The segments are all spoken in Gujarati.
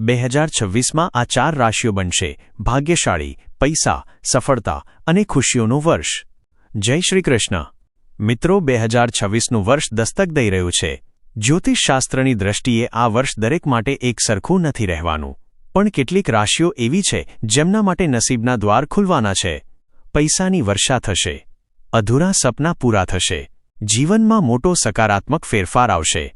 બે હજાર છવ્વીસમાં આ ચાર રાશિઓ બનશે. ભાગ્યશાળી, પૈસા, સફળતા અને ખુશીઓનું વર્ષ. જય શ્રી કૃષ્ણ. મિત્રો, બે હજાર છવ્વીસનું વર્ષ દસ્તક દઈ રહ્યું છે. જ્યોતિષશાસ્ત્રની દ્રષ્ટિએ આ વર્ષ દરેક માટે એક સરખું નથી રહેવાનું. પણ કેટલીક રાશિઓ એવી છે, જેમના માટે નસીબના દ્વાર ખુલવાના છે. પૈસાની વર્ષા થશે. અધૂરા સપના પૂરા થશે. જીવનમાં મોટો સકારાત્મક ફેરફાર આવશે.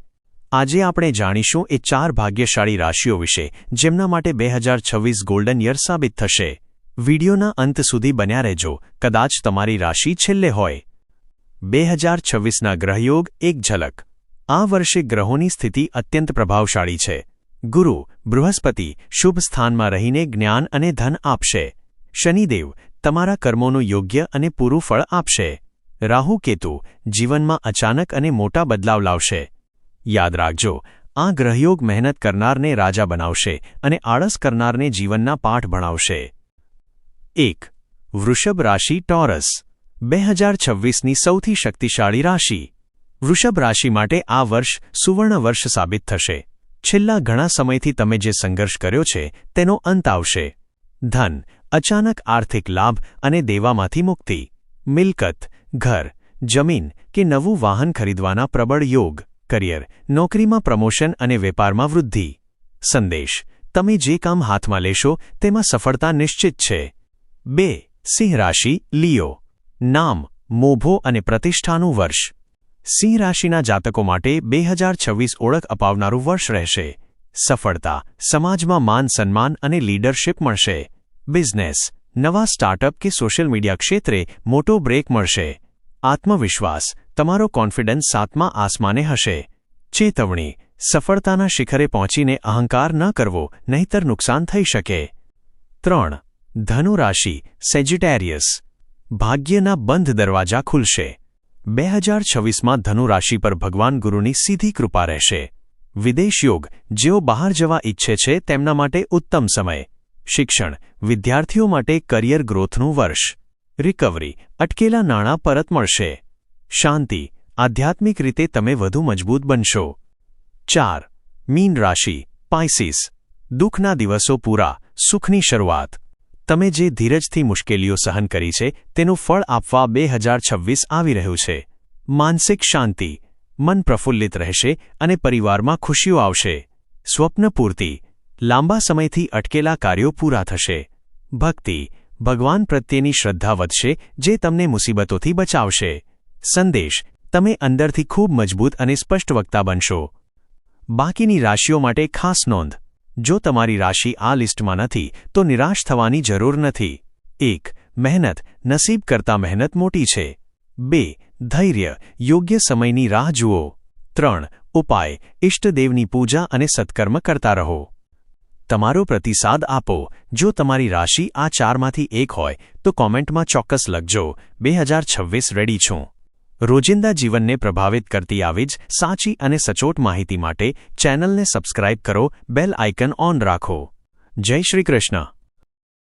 આજે આપણે જાણીશું એ ચાર ભાગ્યશાળી રાશિઓ વિશે, જેમના માટે બે હજાર છવ્વીસ ગોલ્ડન યર સાબિત થશે. વિડિયોના અંત સુધી બન્યા રહેજો. કદાચ તમારી રાશિ છેલ્લે હોય. બે હજાર છવ્વીસના ગ્રહયોગ એક ઝલક. આ વર્ષે ગ્રહોની સ્થિતિ અત્યંત પ્રભાવશાળી છે. ગુરુ, બૃહસ્પતિ, શુભ સ્થાનમાં રહીને જ્ઞાન અને ધન આપશે. શનિદેવ, તમારા કર્મોનું યોગ્ય અને પૂરું ફળ આપશે. રાહુ કેતુ, જીવનમાં અચાનક અને મોટા બદલાવ લાવશે. યાદ રાખજો, આ ગ્રહયોગ મહેનત કરનારને રાજા બનાવશે અને આળસ કરનારને જીવનના પાઠ ભણાવશે. એક, વૃષભ રાશિ ટોરસ બે હજાર છવ્વીસની સૌથી શક્તિશાળી રાશિ. વૃષભ રાશિ માટે આ વર્ષ સુવર્ણ વર્ષ સાબિત થશે. છેલ્લા ઘણા સમયથી તમે જે સંઘર્ષ કર્યો છે, તેનો અંત આવશે. ધન, અચાનક આર્થિક લાભ અને દેવામાંથી મુક્તિ. મિલકત, ઘર, જમીન કે નવું વાહન ખરીદવાના પ્રબળ યોગ. કરિયર, નોકરીમાં પ્રમોશન અને વેપારમાં વૃદ્ધિ. સંદેશ, તમે જે કામ હાથમાં લેશો તેમાં સફળતા નિશ્ચિત છે. બે, સિંહ રાશિ, લિયો. નામ, મોભો અને પ્રતિષ્ઠાનું વર્ષ. સિંહ રાશિના જાતકો માટે બે હજાર છવ્વીસ ઓળખ અપાવનારું વર્ષ રહેશે. સફળતા, સમાજમાં માન સન્માન અને લીડરશિપ મળશે. બિઝનેસ, નવા સ્ટાર્ટઅપ કે સોશિયલ મીડિયા ક્ષેત્રે મોટો બ્રેક મળશે. આત્મવિશ્વાસ તમારો કોન્ફિડન્સ સાતમા આસમાને હશે. ચેતવણી, સફળતાના શિખરે પહોંચીને અહંકાર ન કરવો, નહીતર નુકસાન થઈ શકે. ત્રણ ધનુ રાશિ સેજિટેરિયસ ભાગ્યના બંધ દરવાજા ખુલશે. બે હજાર છવ્વીસમાં ધનુરાશિ પર ભગવાન ગુરુની સીધી કૃપા રહેશે. વિદેશ યોગ, જેઓ બહાર જવા ઈચ્છે છે, તેમના માટે ઉત્તમ સમય. શિક્ષણ, વિદ્યાર્થીઓ માટે કરિયર ગ્રોથનું વર્ષ. રિકવરી અટકેલા નાણાં પરત મળશે. શાંતિ. આધ્યાત્મિક રીતે તમે વધુ મજબૂત બનશો. ચાર. મીન રાશિ, પાઇસીસ. દુઃખના દિવસો પૂરા, સુખની શરૂઆત. તમે જે ધીરજથી મુશ્કેલીઓ સહન કરી છે, તેનું ફળ આપવા બે હજાર છવ્વીસ આવી રહ્યું છે. માનસિક શાંતિ. મન પ્રફુલ્લિત રહેશે અને પરિવારમાં ખુશીઓ આવશે. સ્વપ્નપૂર્તિ લાંબા સમયથી અટકેલા કાર્યો પૂરા થશે. ભક્તિ. ભગવાન પ્રત્યેની શ્રદ્ધા વધશે, જે તમને મુસીબતોથી બચાવશે. સંદેશ, તમે અંદરથી ખૂબ મજબૂત અને સ્પષ્ટ વક્તા બનશો. બાકીની રાશિઓ માટે ખાસ નોંધ, જો તમારી રાશિ આ લિસ્ટમાં નથી, તો નિરાશ થવાની જરૂર નથી. એક, મહેનત, નસીબ કરતાં મહેનત મોટી છે. બે, ધૈર્ય, યોગ્ય સમયની રાહ જુઓ. ત્રણ, ઉપાય ઇષ્ટદેવની પૂજા અને સત્કર્મ કરતા રહો. તમારો પ્રતિસાદ આપો. જો તમારી રાશિ આ ચારમાંથી એક હોય, તો કોમેન્ટમાં ચોક્કસ લખજો, બે રેડી છું. રોજિંદા જીવનને પ્રભાવિત કરતી આવી જ સાચી અને સચોટ માહિતી માટે ચેનલને સબસ્ક્રાઇબ કરો, બેલ આઇકન ઓન રાખો. જય શ્રી કૃષ્ણ.